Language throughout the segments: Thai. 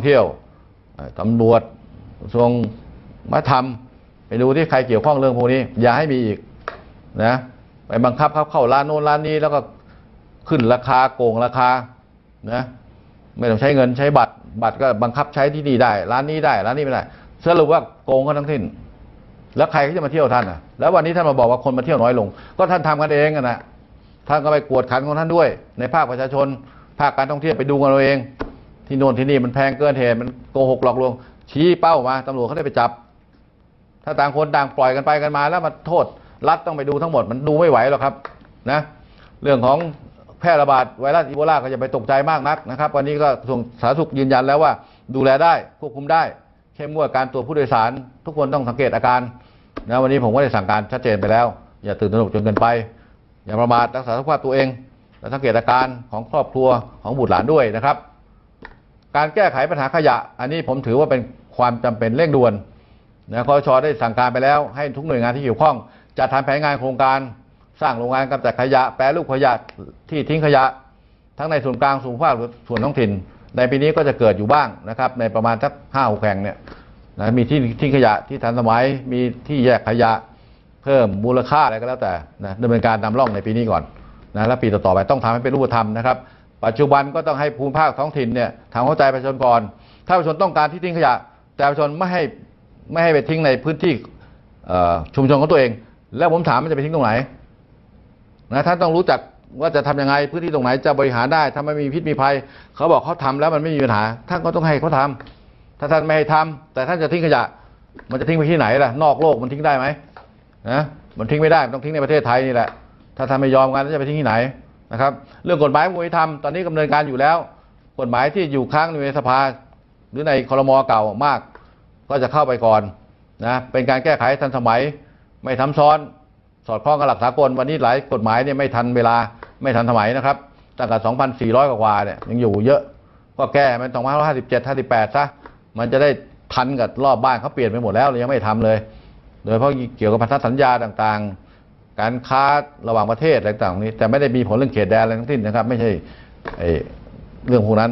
องเที่ยวตำรวจกระทรวงมาทำไปดูที่ใครเกี่ยวข้องเรื่องพวกนี้ อย่าให้มีอีกนะไปบังคับเขาเข้าร้านโน้นร้านนี้แล้วก็ขึ้นราคาโกงราคานะไม่ต้องใช้เงินใช้บัตร บัตรก็บังคับใช้ที่นี่ได้ ร้านนี้ได้ ร้านนี้ไม่ได้สรุปว่าโกงกันทั้งสิ้นแล้วใครที่จะมาเที่ยวท่านอะ แล้ววันนี้ท่านมาบอกว่าคนมาเที่ยวน้อยลง ก็ท่านทำกันเองนะท่านก็ไปกวดขันของท่านด้วย ในภาคประชาชน ภาคการท่องเที่ยวไปดูกันเราเอง ที่โน่นที่นี่มันแพงเกินเหตุมันโกหกหลอกลวง ชี้เป้ามาตำรวจเขาได้ไปจับ ถ้าต่างคนต่างปล่อยกันไปกันมา แล้วมาโทษรัฐต้องไปดูทั้งหมดมันดูไม่ไหวหรอกครับนะเรื่องของแพร่ระบาดไวรัสอีโบลาก็อย่าไปตกใจมากนักนะครับ วันนี้ก็กระทรวงสาธารณสุขยืนยันแล้วว่า ดูแลได้ควบคุมได้ เข้มงวดการตรวจผู้โดยสาร ทุกคนต้องสังเกตอาการนะวันนี้ผมก็ได้สั่งการชัดเจนไปแล้ว อย่าตื่นตระหนกจนเกินไป อย่าประมาทรักษาสุขภาพตัวเองและสังเกตอาการของครอบครัวของบุตรหลานด้วยนะครับ การแก้ไขปัญหาขยะ อันนี้ผมถือว่าเป็นความจำเป็นเร่งด่วนนะคอชได้สั่งการไปแล้ว ให้ทุกหน่วยงานที่เกี่ยวข้องจัดทำแผนงานโครงการ สร้างโรงงานกำจัดขยะ แปรรูปขยะที่ทิ้งขยะ ทั้งในส่วนกลางส่วนภาคส่วนท้องถิ่น ในปีนี้ก็จะเกิดอยู่บ้างนะครับ ในประมาณสักห้าหกแห่งเนี่ยนะมีที่ทิ้งขยะที่ทันสมัยมีที่แยกขยะเพิ่มมูลค่าอะไรก็แล้วแต่นะดำเนินการนำร่องในปีนี้ก่อนนะแล้วปีต่อๆไปต้องทำให้เป็นรูปธรรมนะครับ ปัจจุบันก็ต้องให้ภูมิภาคท้องถิ่นเนี่ยทำเข้าใจประชาชนก่อน ถ้าประชาชนต้องการที่ทิ้งขยะ แต่ประชาชนไม่ให้ไม่ให้ไปทิ้งในพื้นที่ชุมชนของตัวเอง แล้วผมถามมันจะไปทิ้งตรงไหนนะท่านต้องรู้จักว่าจะทำยังไงพื้นที่ตรงไหนจะบริหารได้ถ้าไม่มีพิษมีภัย เขาบอกเขาทำแล้วมันไม่มีปัญหาท่านก็ต้องให้เขาทำถ้าท่านไม่ให้ทำแต่ท่านจะทิ้งขยะ มันจะทิ้งไปที่ไหนล่ะนอกโลกมันทิ้งได้ไหมนะมันทิ้งไม่ได้มันต้องทิ้งในประเทศไทยนี่แหละถ้าท่านไม่ยอมกันแล้วจะไปทิ้งที่ไหน นะครับเรื่องกฎหมายมวยธรรมตอนนี้ดำเนินการอยู่แล้ว กฎหมายที่อยู่ค้างอยู่ในสภาหรือในคลมอเก่ามาก ก็จะเข้าไปก่อนนะเป็นการแก้ไขทันสมัยไม่ทำซ้อน สอดคล้องกับหลักสากลวันนี้หลายกฎหมายเนี่ยไม่ทันเวลาไม่ทันสมัยนะครับตั้งแต่2,400 กว่าเนี่ยยังอยู่เยอะก็แก้มัน2557 58ซะมันจะได้ทันกับรอบบ้านเขาเปลี่ยนไปหมดแล้วยังไม่ทำเลย โดยเฉพาะเกี่ยวกับพันธสัญญาต่างๆ การค้าระหว่างประเทศอะไรต่างๆนี้ แต่ไม่ได้มีผลเรื่องเขตแดนอะไรทั้งสิ้นนะครับ ไม่ใช่เรื่องพวกนั้น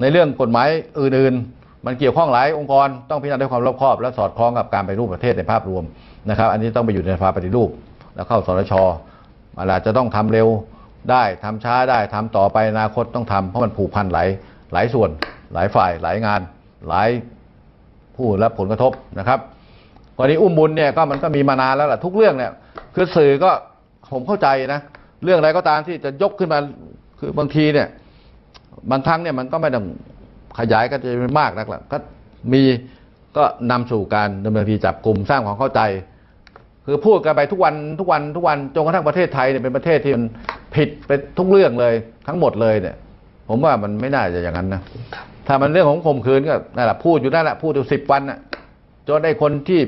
ในเรื่องกฎหมายอื่นๆ มันเกี่ยวข้องหลายองค์กรต้องพิจารณาด้วยความรอบคอบ และสอดคล้องกับการไปรูปประเทศในภาพรวมนะครับ อันนี้ต้องไปอยู่ในสภาปฏิรูป แล้วเข้าสรชมันอาจจะต้องทำเร็วได้ทำช้าได้ทำต่อไปอนาคตต้องทำเพราะมันผูกพันหลายหลายส่วน หลายฝ่ายหลายงาน หลายผู้รับผลกระทบนะครับ รณีอุ้มบุญเนี่ยก็มันก็มีมานานแล้วล่ะทุกเรื่องเนี่ยคือสื่อก็ผมเข้าใจนะเรื่องอะไรก็ตามที่จะยกขึ้นมาคือบางทีเนี่ย บางครั้งเนี่ยมันก็ไม่ต้องขยายกันจะเป็นมากนักละก็มีก็นำสู่การดำเนินคดีจับกลุ่มสร้างความเข้าใจ คือพูดกันไปทุกวันทุกวันทุกวันจนกระทั่งประเทศไทยเนี่ยเป็นประเทศที่มันผิดไปทุกเรื่องเลยทั้งหมดเลยเนี่ย ผมว่ามันไม่น่าจะอย่างนั้นนะถ้ามันเรื่องของข่มขืนก็นั่นแหละพูดอยู่นั่นแหละพูดอยู่สิบวันน่ะจนได้คนที่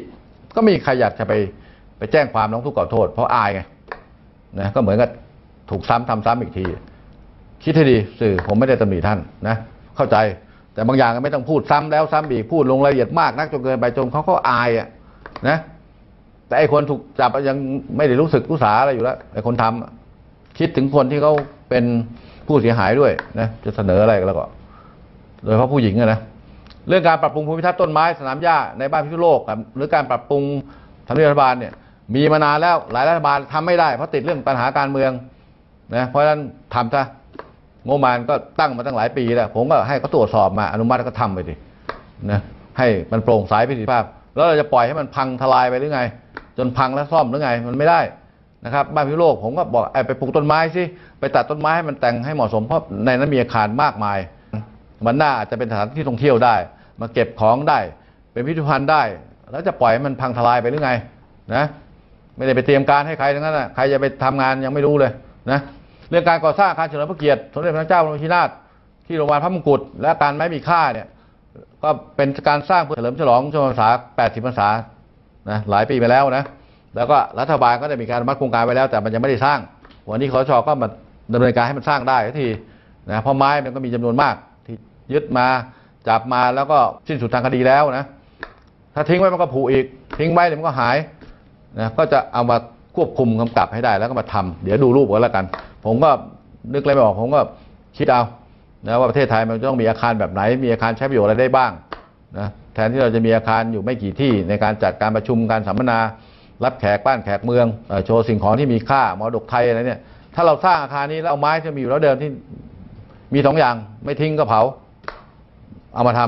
ก็มีใครอยากจะไปไปแจ้งความร้องทุกข์กล่าวโทษ เพราะอายไงนะก็เหมือนกับถูกซ้ำทำซ้ำอีกที คิดให้ดีสื่อผมไม่ได้ตำหนิท่านนะเข้าใจแต่บางอย่างก็ไม่ต้องพูดซ้ำแล้วซ้ำอีกพูดลงรายละเอียดมากนักจนเกินไปจนเขาก็อายอะนะแต่ไอ้คนถูกจับยังไม่ได้รู้สึกรู้สาอะไรอยู่แล้วไอ้คนทำอะคิดถึงคนที่เขาเป็นผู้เสียหายด้วยนะจะเสนออะไรก็แล้วก็ โดยเฉพาะผู้หญิงอะนะ เรื่องการปรับปรุงภูมิทัศน์ต้นไม้สนามหญ้าในบ้านพิษณุโลกครับหรือการปรับปรุงทำเนียบรัฐบาลเนี่ยมีมานานแล้วหลายรัฐบาลทำไม่ได้เพราะติดเรื่องปัญหาการเมืองนะเพราะฉะนั้นทำซะงบประมาณก็ตั้งมาตั้งหลายปีแล้วผมก็ให้เขาตรวจสอบมาอนุมัติก็ทำไปดินะให้มันโปร่งใสประสิทธิภาพ แล้วเราจะปล่อยให้มันพังทลายไปหรือไง จนพังแล้วซ่อมหรือไง มันไม่ได้นะครับบ้านพิษณุโลกผมก็บอกไอ้ไปปลูกต้นไม้สิไปตัดต้นไม้ให้มันแต่งให้เหมาะสมเพราะในนั้นมีอาคารมากมาย มันน่าอาจจะเป็นสถานที่ท่องเที่ยวได้ มาเก็บของได้ เป็นพิพิธภัณฑ์ได้ แล้วจะปล่อยให้มันพังทลายไปหรือไงนะไม่ได้ไปเตรียมการให้ใครทั้งนั้นนะใครจะไปทำงานยังไม่รู้เลยนะเรื่องการก่อสร้างอาคารเฉลิมพระเกียรติสมเด็จพระเจ้าบรมชินาถที่โรงพยาบาลพระมงกุฎและการไม้มีค่าเนี่ยก็เป็นการสร้างเพื่อเฉลิมฉลองชมพรรษา 80 พรรษานะหลายปีไปแล้วนะแล้วก็รัฐบาลก็ได้มีการมัดโครงการไว้แล้ว แต่มันยังไม่ได้สร้าง วันนี้ขอชก็มาดำเนินการให้มันสร้างได้สักทีนะเพราะไม้มันก็มีจำนวนมาก ยึดมาจับมาแล้วก็สิ้นสุดทางคดีแล้วนะ ถ้าทิ้งไว้มันก็ผุอีก ทิ้งไว้เดี๋ยวมันก็หายนะก็จะเอามาควบคุมกำกับให้ได้แล้วก็มาทำเดี๋ยวดูรูปกันแล้วกัน ผมก็นึกอะไรไม่ออกผมก็คิดเอานะว่าประเทศไทยมันต้องมีอาคารแบบไหน มีอาคารใช้ประโยชน์อะไรได้บ้างนะแทนที่เราจะมีอาคารอยู่ไม่กี่ที่ในการจัดการประชุมการสัมมนา รับแขกบ้านแขกเมืองโชว์สิ่งของที่มีค่ามรดกไทยอะไรเนี่ยถ้าเราสร้างอาคารนี้แล้วเอาไม้ที่มีอยู่แล้วเดิมที่มีสองอย่างไม่ทิ้งก็เผา เอามาท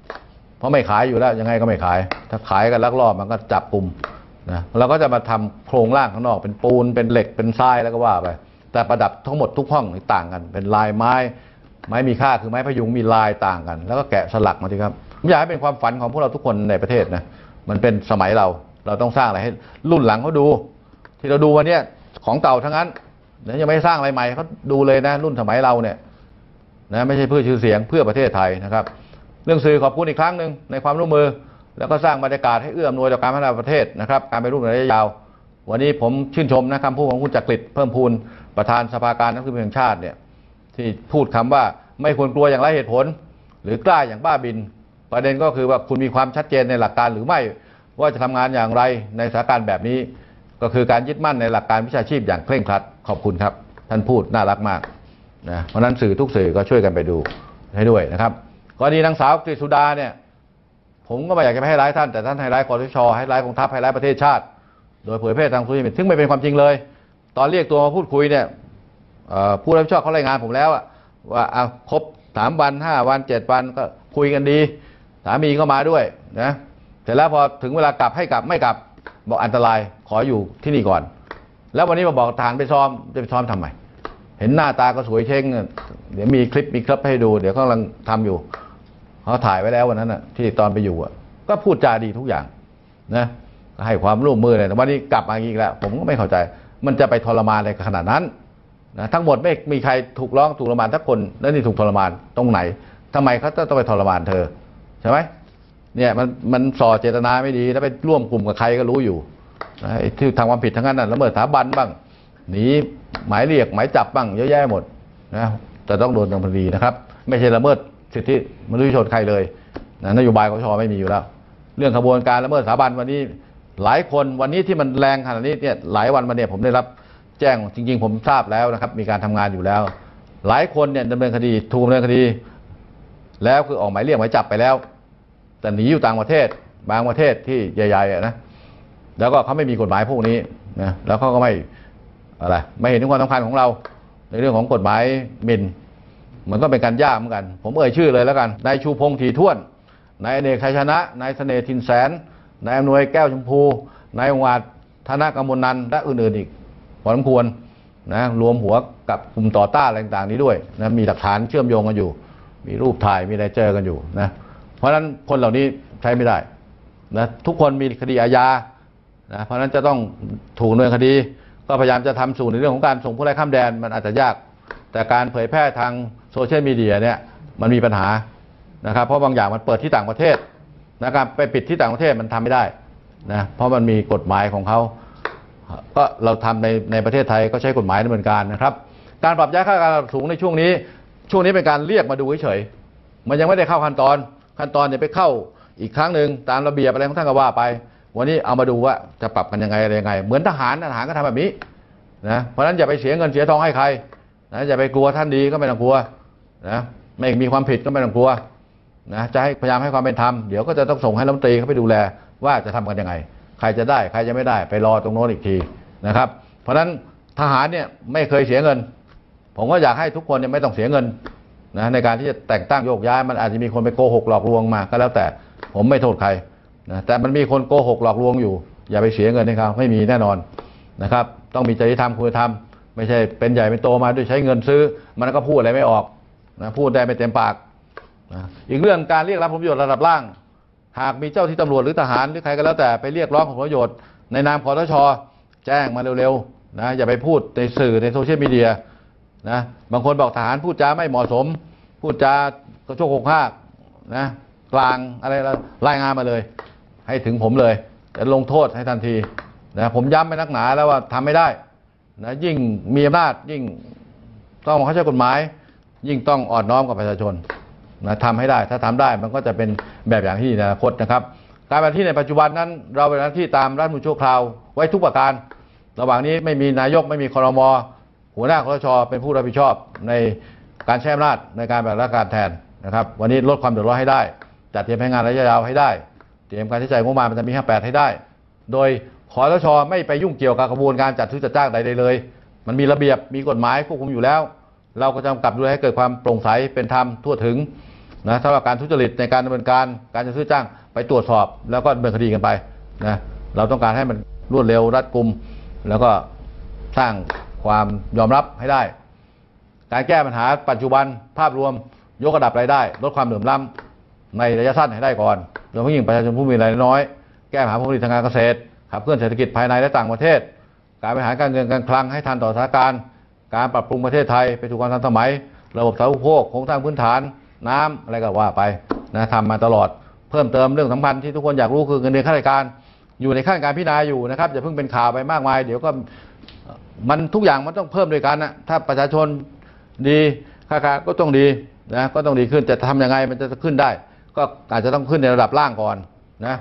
ำเพราะไม่ขายอยู่แล้วยังไงก็ไม่ขาย ถ้าขายกันลักลอบมันก็จับกลุ่มนะเราก็จะมาทำโครงร่างข้างนอกเป็นปูนเป็นเหล็กเป็นทรายแล้วก็ว่าไปแต่ประดับทั้งหมดทุกห้องต่างกัน เป็นลายไม้ ไม้มีค่าคือไม้พยุงมีลายต่างกัน แล้วก็แกะสลักมาทีครับผมอยากให้เป็นความฝันของพวกเราทุกคนในประเทศนะมันเป็นสมัยเราเราต้องสร้างอะไรให้รุ่นหลังเขาดู ที่เราดูวันนี้ของเก่าทั้งนั้นนะยังไม่สร้างอะไรใหม่เขาดูเลยนะ รุ่นสมัยเราเนี่ยนะไม่ใช่เพื่อชื่อเสียงเพื่อประเทศไทยนะครับ รื่องสื่อขอบคุณอีกครั้งหนึ่งในความร่วมมือ แล้วก็สร้างบรรยากาศให้เอื้ออำนวยต่อการพัฒนาประเทศนะครับ การไปรูประยะยาว วันนี้ผมชื่นชมนะคำพูดของคุณจักริดเพิ่มพูนประธานสภาการนักสืบแห่งชาติเนี่ยที่พูดคำว่าไม่ควรกลัวอย่างไรเหตุผล หรือกล้าอย่างบ้าบิน ประเด็นก็คือว่าคุณมีความชัดเจนในหลักการหรือไม่ว่าจะทำงานอย่างไรในสถานการณ์แบบนี้ ก็คือการยึดมั่นในหลักการวิชาชีพอย่างเคร่งครัดขอบคุณครับ ท่านพูดน่ารักมากนะเพราะนั้นสื่อทุกสื่อก็ช่วยกันไปดูให้ด้วยนะครับ กรณีนางสาวกฤษสุดาเนี่ย ผมก็ไม่อยากจะไปให้ร้ายท่านแต่ท่านให้ร้ายคอสชให้ร้ายกองทัพให้ร้ายประเทศชาติ โดยเผยแพร่ทางโซเชียลมีเดียซึ่งไม่เป็นความจริงเลย ตอนเรียกตัวมาพูดคุยเนี่ยผู้รับผิดชอบเขารายงานผมแล้วว่าเอาครบสามวันห้าวันเจ็ดวันก็คุยกันดีสามีก็มาด้วยนะเสร็จแล้วพอถึงเวลากลับให้กลับไม่กลับบอกอันตรายขออยู่ที่นี่ก่อน แล้ววันนี้มาบอกทหารไปซ้อมจะไปซ้อมทำไมเห็นหน้าตาก็สวยเช้งเดี๋ยวมีคลิปมีคลิปให้ดู เดี๋ยวเขากำลังทำอยู่ เขาถ่ายไว้แล้ววันนั้นน่ะ ที่ตอนไปอยู่อะ ก็พูดจาดีทุกอย่าง นะก็ให้ความร่วมมือเลยแต่วันนี้กลับมาอีกแล้ว ผมก็ไม่เข้าใจ มันจะไปทรมานอะไรขนาดนั้นนะทั้งหมดไม่มีใครถูกร้องถูกทรมานทักคนแล้วนี่ถูกทรมานตรงไหนทำไมเขาต้องไปทรมานเธอใช่ไหมเนี่ยมันมันส่อเจตนาไม่ดี แล้วไปร่วมกลุ่มกับใครก็รู้อยู่นะที่ทำความผิดทั้งนั้นน่ะละเมิดสถาบันบ้างหนีหมายเรียกหมายจับบ้างเยอะแยะหมดนะแต่ต้องโดนดำเนินคดีนะครับ ไม่ใช่ละเมิด สิทธิมนุษยชนใครเลยนะนโยบายของชอไม่มีอยู่แล้ว เรื่องขบวนการละเมิดสถาบันวันนี้หลายคนวันนี้ที่มันแรงขนาดนี้เนี่ยหลายวันมาเนี่ยผมได้รับแจ้งจริง ๆ ผมทราบแล้วนะครับ มีการทำงานอยู่แล้ว หลายคนเนี่ยดำเนินคดีถูกดำเนินคดี แล้วคือออกหมายเรียกหมายจับไปแล้ว แต่หนีอยู่ต่างประเทศบางประเทศที่ใหญ่ๆนะแล้วก็เขาไม่มีกฎหมายพวกนี้นะแล้วเขาก็ไม่อะไรไม่เห็นถึงความสำคัญของเรา ในเรื่องของกฎหมายมิน มันก็เป็นการยากเหมือนกัน ผมเอ่ยชื่อเลยแล้วกันนายชูพงษ์ถีท่วนนายอเนกชัยชนะนายเสน่ห์ทินแสนนายอำนวยแก้วชมพูนายองอาจธนกมลนันและอื่นๆอีกพอสมควรนะรวมหัวกับกลุ่มต่อต้านอะไรต่างๆนี้ด้วยนะมีหลักฐานเชื่อมโยงกันอยู่ มีรูปถ่ายมีอะไรเจอกันอยู่นะเพราะฉะนั้นคนเหล่านี้ใช้ไม่ได้นะทุกคนมีคดีอาญานะเพราะฉะนั้นจะต้องถูกดำเนินคดี ก็พยายามจะทำสู่ในเรื่องของการส่งผู้ไร้ข้ามแดนมันอาจจะยาก แต่การเผยแพร่ทาง โซเชียลมีเดียเนี่ยมันมีปัญหานะครับเพราะบางอย่างมันเปิดที่ต่างประเทศนะครับไปปิดที่ต่างประเทศมันทำไม่ได้นะเพราะมันมีกฎหมายของเขาก็เราทำในในประเทศไทยก็ใช้กฎหมายดำเนินการนะครับ การปรับย้ายค่าการสูงในช่วงนี้ ช่วงนี้เป็นการเรียกมาดูเฉยๆมันยังไม่ได้เข้าขั้นตอน ขั้นตอนเนี่ยไปเข้าอีกครั้งหนึ่งตามระเบียบอะไรของท่านก็ว่าไป วันนี้เอามาดูว่าจะปรับกันยังไงอะไรยังไง เหมือนทหารทหารก็ทำแบบนี้นะเพราะฉะนั้นอย่าไปเสียเงินเสียทองให้ใครนะอย่าไปกลัวท่านดีก็ไม่ต้องกลัว นะไม่มีความผิดก็ไม่ต้องกลัวนะจะให้พยายามให้ความเป็นธรรมเดี๋ยวก็จะต้องส่งให้รัฐมนตรีเขาไปดูแลว่าจะทำกันยังไง ใครจะได้ใครจะไม่ได้ไปรอตรงโน้นอีกทีนะครับ เพราะฉะนั้นทหารเนี่ยไม่เคยเสียเงิน ผมก็อยากให้ทุกคนเนี่ยไม่ต้องเสียเงินนะในการที่จะแต่งตั้งโยกย้ายมันอาจจะมีคนไปโกหกหลอกลวงมาก็แล้วแต่ผมไม่โทษใครนะแต่มันมีคนโกหกหลอกลวงอยู่ อย่าไปเสียเงินให้เขาไม่มีแน่นอนนะครับ ต้องมีจริยธรรมคุณธรรม ไม่ใช่เป็นใหญ่เป็นโตมาด้วยใช้เงินซื้อ มันก็พูดอะไรไม่ออก นะพูดได้ไม่เต็มปากนะอีกเรื่องการเรียกรับผลประโยชน์ระดับล่าง หากมีเจ้าที่ตำรวจหรือทหารหรือใครก็แล้วแต่ไปเรียกร้องผลประโยชน์ในนามคอทชแจ้งมาเร็วๆนะอย่าไปพูดในสื่อในโซเชียลมีเดียนะบางคนบอกทหารพูดจาไม่เหมาะสม พูดจากระโชกโคกห้านะกลางอะไรล้วรายงานมาเลย ให้ถึงผมเลยจะลงโทษให้ทันทีนะผมย้ำไปนักหนาแล้วว่าทำไม่ได้นะยิ่งมีอำนาจยิ่งต้องเข้าใจกฎหมาย ยิ่งต้องอ่อนน้อมกับประชาชนนะทำให้ได้ถ้าทำได้มันก็จะเป็นแบบอย่างที่ในอนาคตนะครับ การปฏิบัติหน้าที่ในปัจจุบันนั้นเราเป็นหน้าที่ตามรัฐมนูญชั่วคราวไว้ทุกประการ ระหว่างนี้ไม่มีนายกไม่มีคอรมอหัวหน้าคอสชเป็นผู้รับผิดชอบในการใช้อำนาจในการแบบราชการแทนนะครับ วันนี้ลดความเดือดร้อนให้ได้ จัดเตรียมแผนงานระยะยาวให้ได้ เตรียมการใช้จ่ายงบประมาณประจำปี58 ให้ได้ โดยขอรชไม่ไปยุ่งเกี่ยวกับกระบวนการจัดซื้อจัดจ้างใดๆเลย มันมีระเบียบมีกฎหมายควบคุมอยู่แล้ว เราก็จะกำกับดูแลให้เกิดความโปร่งใสเป็นธรรมทั่วถึงนะถ้าว่าการทุจริตในการดำเนินการการจัดซื้อจ้างไปตรวจสอบแล้วก็ดำเนินคดีกันไปนะเราต้องการให้มันรวดเร็วรัดกุม แล้วก็สร้างความยอมรับให้ได้ การแก้ปัญหาปัจจุบันภาพรวมยกระดับรายได้ ลดความเหลื่อมล้ำในระยะสั้นให้ได้ก่อนโดยเฉพาะยิ่งประชาชนผู้มีรายได้น้อย แก้ปัญหาผลผลิตทางการเกษตรขับเคลื่อนเศรษฐกิจภายในและต่างประเทศ การบริหารการเงินการคลังให้ทันต่อสถานการณ์ การปรับปรุงประเทศไทยไปสู่ความทันสมัย ระบบสาธารณูปโภคโครงสร้างพื้นฐาน น้ำอะไรก็ว่าไปนะทำมาตลอดเพิ่มเติมเรื่องสำคัญที่ทุกคนอยากรู้คือเงินเดือนข้าราชการ อยู่ในขั้นการพิจารณาอยู่นะครับอย่าเพิ่งเป็นข่าวไปมากมาย เดี๋ยวก็มันทุกอย่างมันต้องเพิ่มด้วยกันนะถ้าประชาชนดีข้าราชการก็ต้องดีนะก็ต้องดีขึ้นแต่ทำยังไงมันจะขึ้นได้ ก็อาจจะต้องขึ้นในระดับล่างก่อนนะ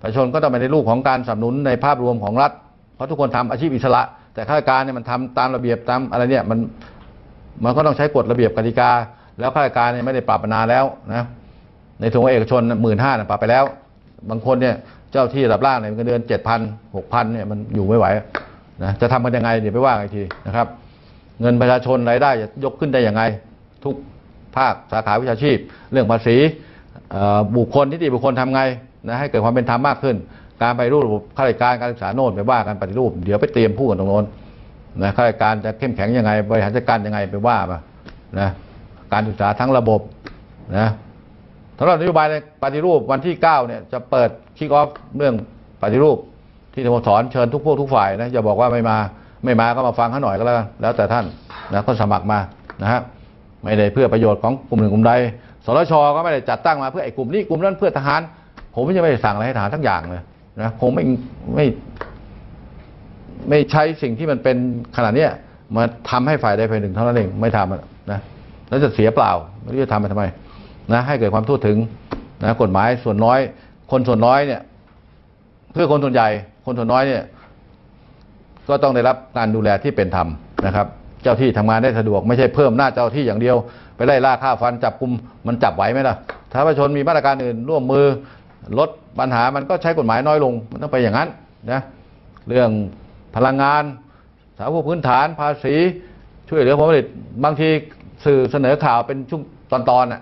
ประชาชนก็ต้องเป็นในรูปของการสนับสนุนในภาพรวมของรัฐ เพราะทุกคนทำอาชีพอิสระ แต่ข้าราชการเนี่ยมันทำตามระเบียบตามอะไรเนี่ยมันมันก็ต้องใช้กฎระเบียบกติกา แล้วข้าราชการเนี่ยไม่ได้ปรับมานานแล้วนะในส่วนของเอกชนหมื่นห้าปรับไปแล้ว บางคนเนี่ยเจ้าที่ระดับล่างเนี่ยเงินเดือนเจ็ดพันหกพันเนี่ยมันอยู่ไม่ไหวนะจะทำกันยังไงเดี๋ยวไปว่ากันอีกทีนะครับ เงินประชาชนรายได้จะยกขึ้นได้ยังไง ทุกภาคสาขาวิชาชีพ เรื่องภาษีบุคคลนิติบุคคลทำไงนะให้เกิดความเป็นธรรมมากขึ้น การไปรูประบบข้าราชการการศึกษาโน่นไปว่ากันปฏิรูป เดี๋ยวไปเตรียมพูดกันตรงโน้นนะข้าราชการจะเข้มแข็งยังไงบริหารจัดการยังไงไปว่ามานะการศึกษาทั้งระบบนะสำหรับนโยบายในปฏิรูปวันที่9เนี่ยจะเปิดคิกออฟเรื่องปฏิรูป ที่สโมสรเชิญทุกพวกทุกฝ่ายนะอย่าบอกว่าไม่มาไม่มาก็มาฟังเขาหน่อยก็แล้วกันแล้วแต่ท่านนะก็สมัครมานะฮะไม่ได้เพื่อประโยชน์ของกลุ่มหนึ่งกลุ่มใดสรชก็ไม่ได้จัดตั้งมาเพื่อไอ้กลุ่มนี้กลุ่มนั้นเพื่อทหาร ผมยังไม่ได้สั่งอะไรให้ทหารทั้งอย่างเลย นะผมไม่ไม่ไม่ใช้สิ่งที่มันเป็นขนาดนี้มาทำให้ฝ่ายใดฝ่ายหนึ่งเท่านั้นเองไม่ทำนะแล้วจะเสียเปล่าไม่รู้จะทำไปทำไมนะให้เกิดความทั่วถึงนะกฎหมายส่วนน้อย คนส่วนน้อยเนี่ย เพื่อคนส่วนใหญ่ คนส่วนน้อยเนี่ย ก็ต้องได้รับการดูแลที่เป็นธรรมนะครับ เจ้าที่ทำงานได้สะดวกไม่ใช่เพิ่มหน้าเจ้าที่อย่างเดียว ไปไล่ล่าฆ่าฟันจับกลุ่มมันจับไหวไหมล่ะถ้าประชาชนมีมาตรการอื่นร่วมมือลด ปัญหามันก็ใช้กฎหมายน้อยลง มันต้องไปอย่างนั้นนะเรื่องพลังงานสาธารณูปพื้นฐานภาษี ช่วยเหลือผลผลิตบางทีสื่อเสนอข่าวเป็นช่วงตอนๆน่ะ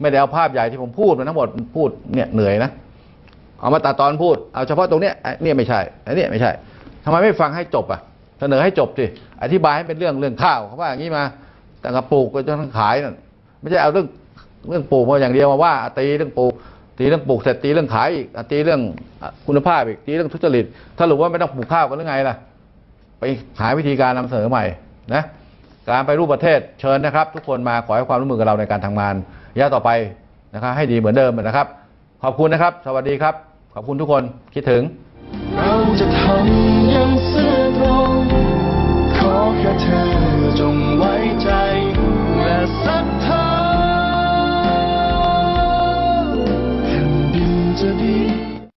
ไม่ได้เอาภาพใหญ่ที่ผมพูดมาทั้งหมดพูดเนี่ยเหนื่อยนะเอามาตัดตอนพูดเอาเฉพาะตรงเนี้ยไอ้เนี่ยไม่ใช่ไอ้เนี่ยไม่ใช่ทำไมไม่ฟังให้จบอะ เสนอให้จบสิอธิบายให้เป็นเรื่องเรื่องข้าวเขาว่าอย่างนี้มาแต่กระปลูกก็จะต้องขายนั่นไม่ใช่เอาเรื่องเรื่องปลูกมาอย่างเดียวมาว่าตีเรื่องปลูก ตีเรื่องปลูกเสร็จตีเรื่องขายอีกตีเรื่องคุณภาพอีกตีเรื่องทุจริตถ้าหรือว่าไม่ต้องปลูกข้าวกันหรือไงล่ะ ไปหาวิธีการนำเสนอใหม่นะการไปรูปประเทศเชิญนะครับ ทุกคนมาขอให้ความร่วมมือกับเราในการทำงานระยะต่อไปนะครับให้ดีเหมือนเดิมนะครับ ขอบคุณนะครับ สวัสดีครับ ขอบคุณทุกคนคิดถึงเราจะทำ